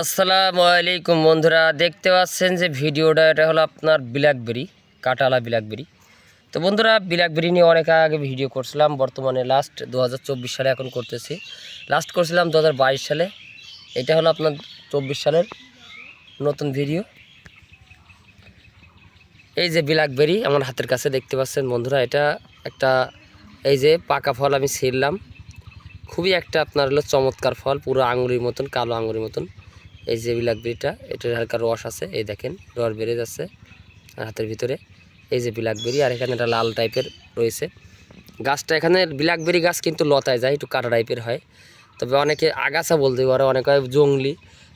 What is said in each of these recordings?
আসসালামু আলাইকুম বন্ধুরা, দেখতে পাচ্ছেন যে ভিডিওটা, এটা হলো আপনার ব্ল্যাকবেরি কাটালা ব্ল্যাকবেরি তো বন্ধুরা ব্ল্যাকবেরি নিয়ে অনেক আগে ভিডিও করছিলাম, বর্তমানে লাস্ট দু হাজার চব্বিশ সালে এখন করতেছি। লাস্ট করছিলাম দু হাজার বাইশ সালে, এটা হলো আপনার চব্বিশ সালের নতুন ভিডিও এই যে ব্ল্যাকবেরি আমার হাতের কাছে দেখতে পাচ্ছেন বন্ধুরা, এটা একটা, এই যে পাকা ফল আমি ছিঁড়লাম। খুবই একটা আপনার হলো চমৎকার ফল, পুরো আঙুরের মতন, কালো আঙুরের মতন। এই যে ব্ল্যাকবেরিটা এটার হালকা রস আছে, এই দেখেন, রস বেড়ে যাচ্ছে হাতের ভিতরে। এই যে ব্ল্যাকবেরি আর এখানে একটা লাল টাইপের রয়েছে। গাছটা এখানে ব্ল্যাকবেরি গাছ কিন্তু লতায় যায়, একটু কাটা টাইপের হয়। তবে অনেকে আগাছা বলতে পারে, অনেকে জংলি,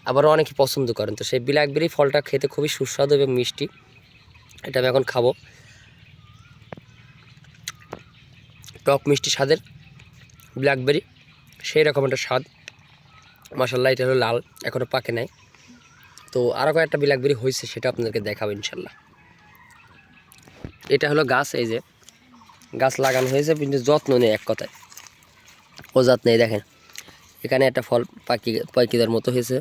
আবার অনেকে পছন্দ করেন। তো সেই ব্ল্যাকবেরি ফলটা খেতে খুবই সুস্বাদু এবং মিষ্টি। এটা আমি এখন খাব। টক মিষ্টি স্বাদের ব্ল্যাকবেরি সেই রকম একটা স্বাদ। মাসাল্লাহ এটা হলো লাল এখনও পাকে নাই। তো আরও কয়েকটা ব্ল্যাকবেরি হয়েছে সেটা আপনাদেরকে দেখাবো ইনশাল্লাহ এটা হলো গাছ, এই যে। গাছ লাগানো হয়েছে, কিন্তু যত্ন নেই এক কথায়। ও নেই, দেখেন। এখানে একটা ফল পাকি, পাকিদার মতো হয়েছে।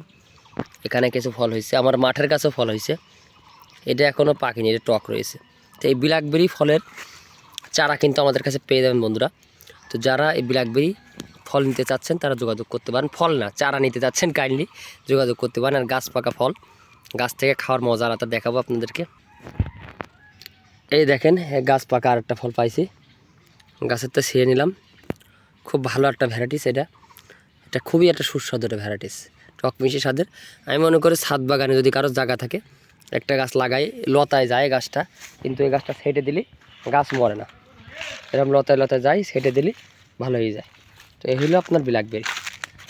এখানে কিছু ফল হয়েছে, আমার মাঠের কাছেও ফল হয়েছে। এটা এখনও পাকেনি, এটা টক রয়েছে। তো এই ব্ল্যাকবেরি ফলের চারা কিন্তু আমাদের কাছে পেয়ে যাবেন বন্ধুরা। তো যারা এই ব্ল্যাকবেরি ফল নিতে চাচ্ছেন, তারা যোগাযোগ করতে পারেন। ফল না, চারা নিতে চাচ্ছেন কাইন্ডলি যোগাযোগ করতে পারেন। আর গাছ পাকা ফল, গাছ থেকে খাওয়ার মজা আলাদা দেখাবো আপনাদেরকে। এই দেখেন, গাছ পাকা আর একটা ফল পাইছি। গাছের তো ছিঁড়ে নিলাম। খুব ভালো একটা ভ্যারাইটিস এটা। এটা খুবই একটা সুস্বাদু একটা ভ্যারাইটিস টক মিষ্টি স্বাদের। আমি মনে করি ছাদ বাগানে যদি কারোর জায়গা থাকে, একটা গাছ লাগাই, লতায় যায় গাছটা, কিন্তু এই গাছটা সেটে দিলে গাছ মরে না। এরকম লতায় লতায় যায় সেটে দিলে ভালো হয়ে যায়। তো এই হলো আপনার ব্ল্যাকবেরি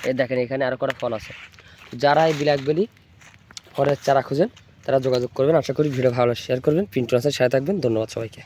এই দেখেন, এখানে আরও কটা ফল আছে। যারা এই ব্ল্যাকবেরি ফলের চারা খুঁজেন, তারা যোগাযোগ করবেন। আশা করি ভিডিও ভালো শেয়ার করবেন। পিন্টু আসার সাথে থাকবেন। ধন্যবাদ সবাইকে।